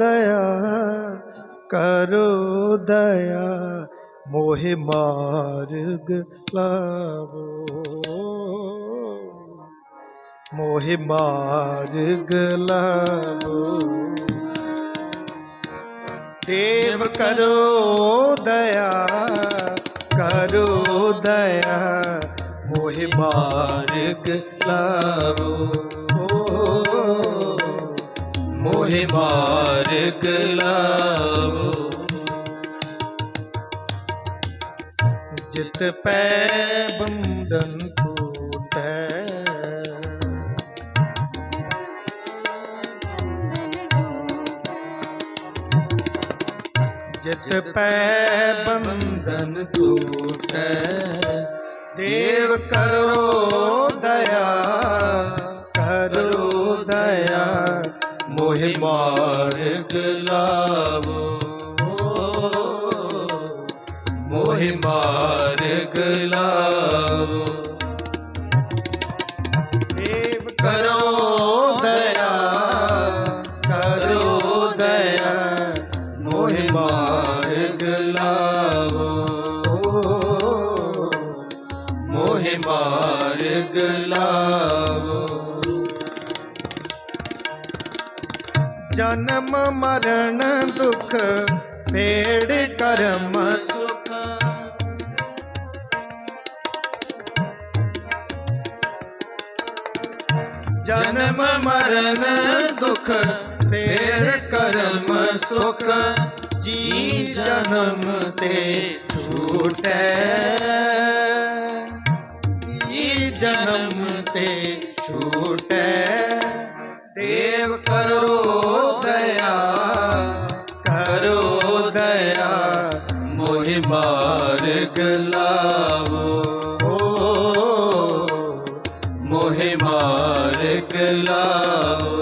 ਦਇਆ ਕਰੋ ਦਇਆ ਮੋਹਿ ਮਾਰਗ ਲਾਵੋ ਮੋਹਿ ਮਾਰਗ ਲਾਵੋ ਦੇਵ ਕਰੋ ਦਇਆ ਕਰੋ ਦਇਆ ਮੋਹਿ ਮਾਰਗ ਲਾਵੋ ਮੋਹਿ ਮਾਰਗ ਲਾਵੋ। ਜਿਤ ਪੈ ਬੰਧਨ ਟੂਟੈ। ਜਿਤ ਪੈ ਬੰਧਨ ਟੂਟੈ। ਦੇਵ ਕਰੋ ਮੋਹਿ ਮਾਰਗ ਲਾਵੋ। ਮੋਹਿ ਮਾਰਗ ਲਾਵੋ। ਦੇਵ ਕਰੋ ਦਇਆ ਕਰੋ ਦਇਆ, ਮੋਹਿ ਮਾਰਗ ਲਾਵੋ। ਮੋਹਿ ਮਾਰਗ ਲਾਵੋ। जन्म, मरण, दुख, भेड़, कर्म, सुख। जन्म, मरण, दुख, भेड़, कर्म, सुख। जी जन्म, ते झूठ जी जन्म, ते झूठ ਮਾਰਕ ਲਾਓ।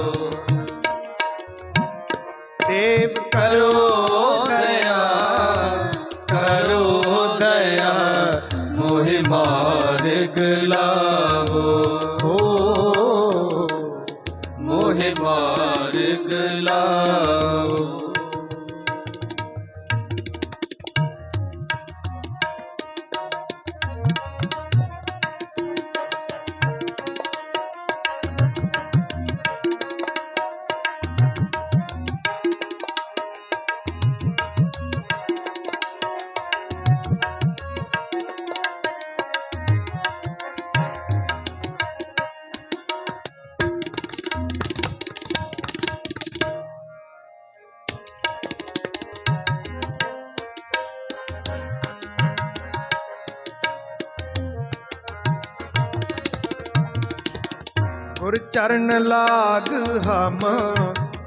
ਗੁਰ ਚਰਨ ਲਾਗ ਹਮ,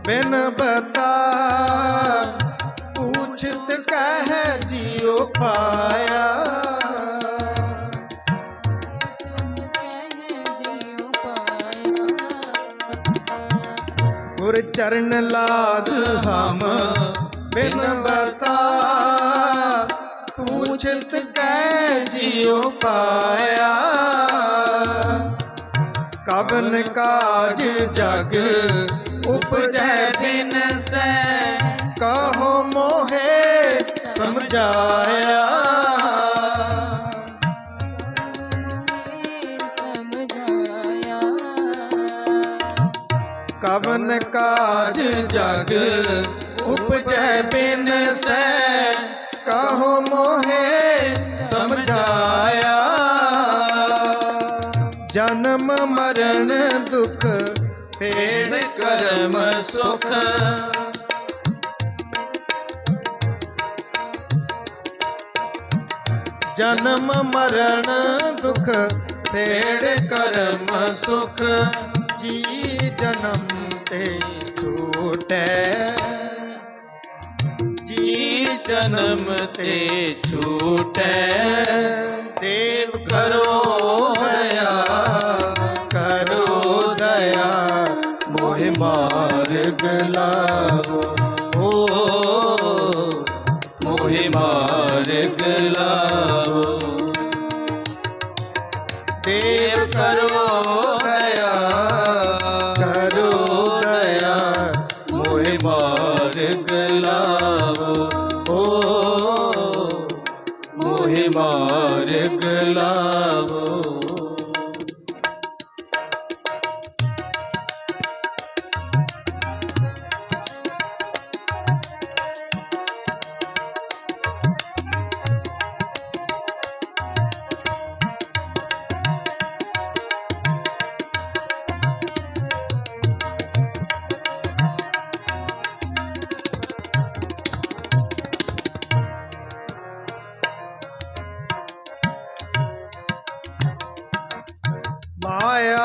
ਬਿਨ ਬਤਾ ਪੂਛਤ ਕਹਿ ਜਿਉ ਪਾਇਆ। ਗੁਰ ਚਰਨ ਲਾਗ ਹਮ, ਬਿਨ ਬਤਾ ਪੂਛਤ ਕਹਿ ਜਿਉ ਪਾਇਆ। ਕਬਨ ਕਾਜ ਜਗ, ਉਪਜੈ ਬਿਨ ਸੈ। ਕਹੋ ਮੋਹੇ ਸਮਝਾਇਆ। ਕਬਨ ਕਾਜ ਜਗ, ਉਪਜੈ ਬਿਨ ਸੈ। मन दुख फेड़ कर्म सुख। जन्म, मरण, दुख फेड़ कर्म सुख। जी जन्म ते छूट जी जन्म ते छूट देव करो दया। মার্গ লাভ ও মোহে মার্গ লাভ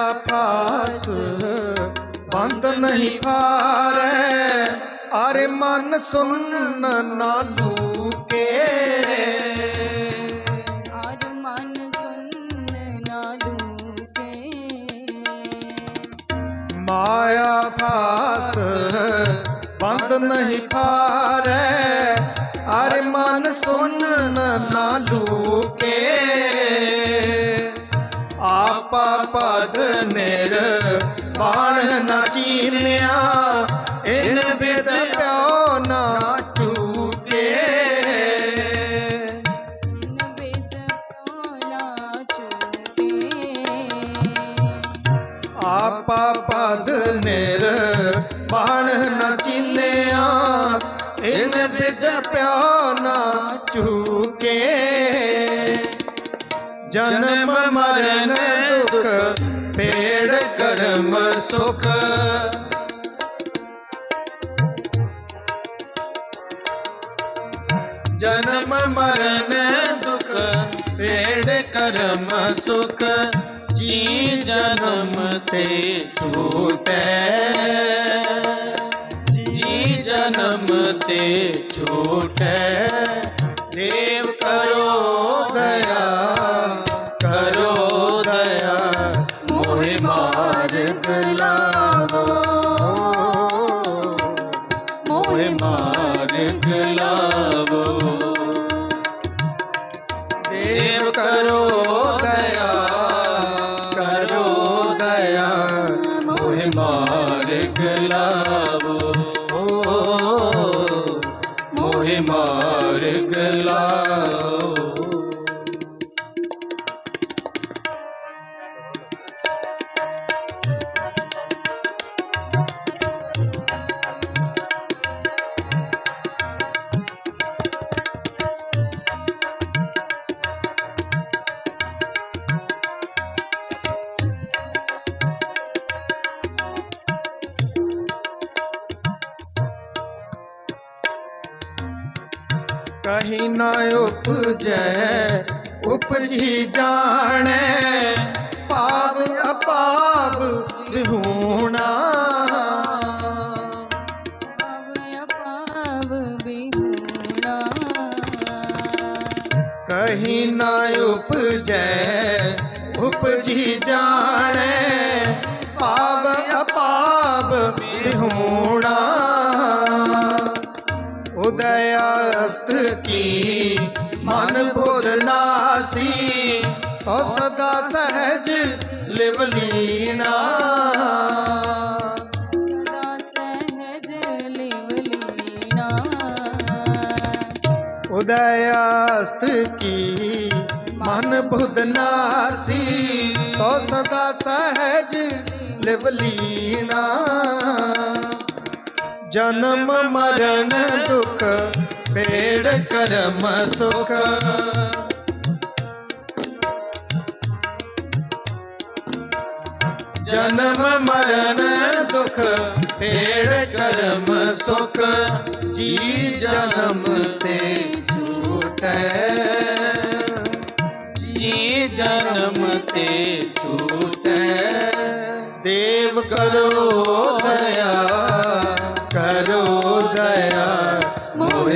ਮਾਇਆ ਫਾਸ ਬੰਦ ਨਹੀਂ ਫਾਰੈ ਅਰੇ ਮਨ ਸੁਨ ਨਾ ਲੂਕੇ ਹਰ ਮਨ ਸੁਨ ਨਾ ਲੂਕੇ ਮਾਇਆ ਫਾਸ ਬੰਦ ਨਹੀਂ ਫਾਰੈ ਅਰੇ ਮਨ ਸੁਨ ਨਾ ਲੂਕੇ ਆਪਾ ਪਦ ਨਿਰ ਬਾਣ ਨਾ ਚੀਨਿਆ ਇਨ ਬਿਦ ਪਿਓ ਨਾ ਚੂਕੇ। ਜਿਨ ਬਿਦ ਪਿਉ ਚੂਕੇ। ਆਪਾ ਪਦ ਨਿਰ ਬਾਣ ਨ ਚੀਨਿਆ ਇਨ ਬਿਦ ਪਿਓ ਨਾ ਚੂਕੇ। जन्म, मरण, दुख, पेड़, कर्म, सुख। जन्म, मरण, दुख, पेड़, कर्म, सुख। जी जन्म ते छूट। जी जन्म ते छूट। देव करो। যাব ना उपज उपजी जाने पाप अपाप बिहूणा कहीं ना उपजै उपजी जाने पाप अपाप बिहूणा उदया मन बुध नासी तो सदा सहज लिवलीना उदयास्त की मन बुधनासी तो सदा सहज लिवलीना जन्म, मरण, दुख, पेड़, कर्म, सुख। जन्म, मरण, दुख, पेड़, कर्म, सुख। जी जन्म ते झूठ जी जन्म ते झूठ देव करो दया। Oh, oh, oh, oh,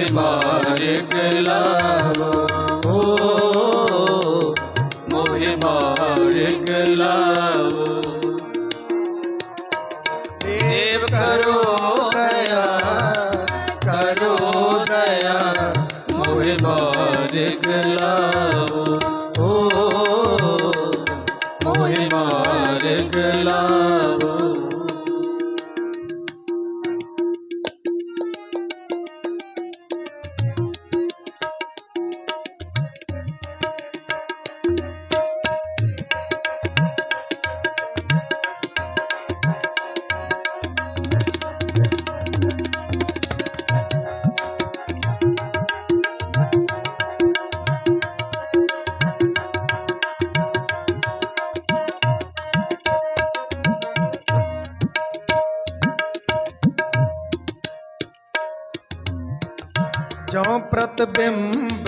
ਉਤ ਬਿੰਬ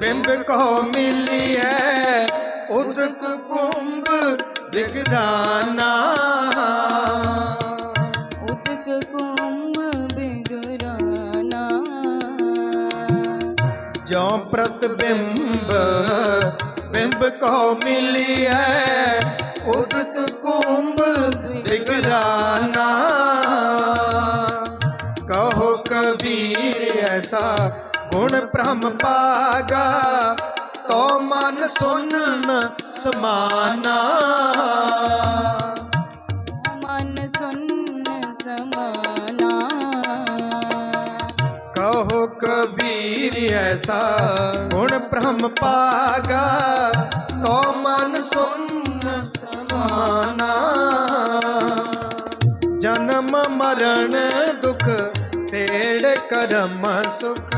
ਬਿੰਬ ਕੋ ਮਿਲਿਐ ਉਦਕ ਕੁੰਭ ਵਿਗਦਾਨਾ ਉਦਕ ਕੁੰਭ ਵਿਗਦਾਨਾ ਜੋ ਪ੍ਰਤਿਬਿੰਬ ਬਿੰਬ ਕੋ ਮਿਲਿਐ ਉਦਕ ਕੁੰਭ ਵਿਗਦਾਨਾ ਕਹੋ ਕਬੀਰ ਐਸਾ गुण ब्रह्म पागा तो मन सुन न समाना। मन सुन समाना। कहो कबीर ऐसा गुण ब्रह्म पागा तो मन सुन समाना। जन्म मरण दुख पेड़ कर्म सुख।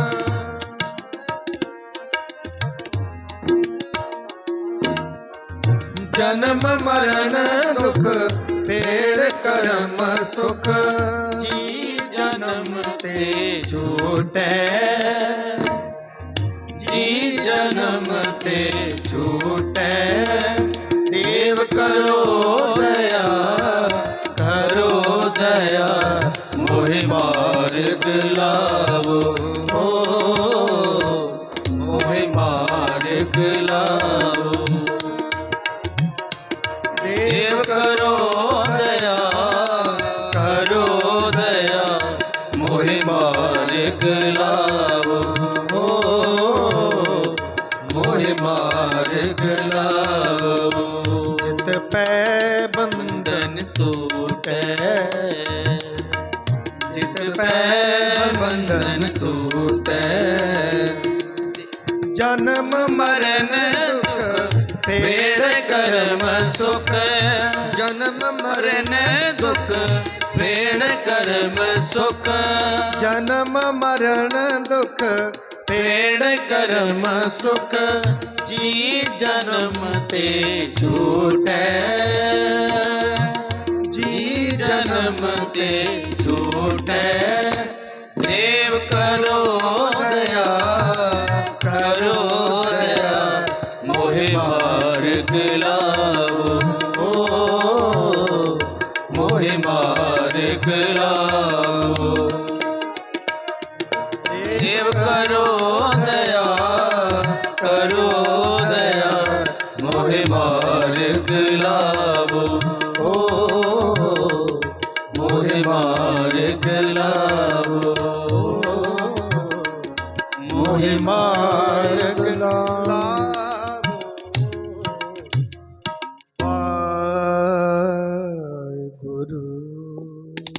जन्म, मरण, दुख पेड़ करम, सुख। जी जन्म ते छूट। जी जन्म ते छूटे। देव करो दया करो दया, मोहि मार्ग लावो। ओ, मोहि मार्ग ਬੰਧਨ ਟੂਟੈ ਜਿਤ ਪੈ ਬੰਧਨ ਟੂਟੈ ਜਨਮ ਮਰਨ ਦੁਖ ਪੇੜ ਕਰਮ ਸੁਖ। ਜਨਮ ਮਰਨ ਦੁਖ ਪੇੜ ਕਰਮ ਸੁਖ। ਜਨਮ ਮਰਨ ਦੁਖ ਪੇੜ ਕਰਮ ਸੁਖ। ਜੀ ਜਨਮ ਤੇ ਛੂਟੈ ਤੇ ਛੂਟੈ ਦੇਵ ਕਰੋ ਦਇਆ ਕਰੋ ਦਇਆ। ਮੋਹਿ ਮਾਰਗ ਲਾਵੋ ਮੋਹਿ ਮਾਰਗ ਲਾਵੋ ਦੇਵ ਕਰੋ ਦਇਆ।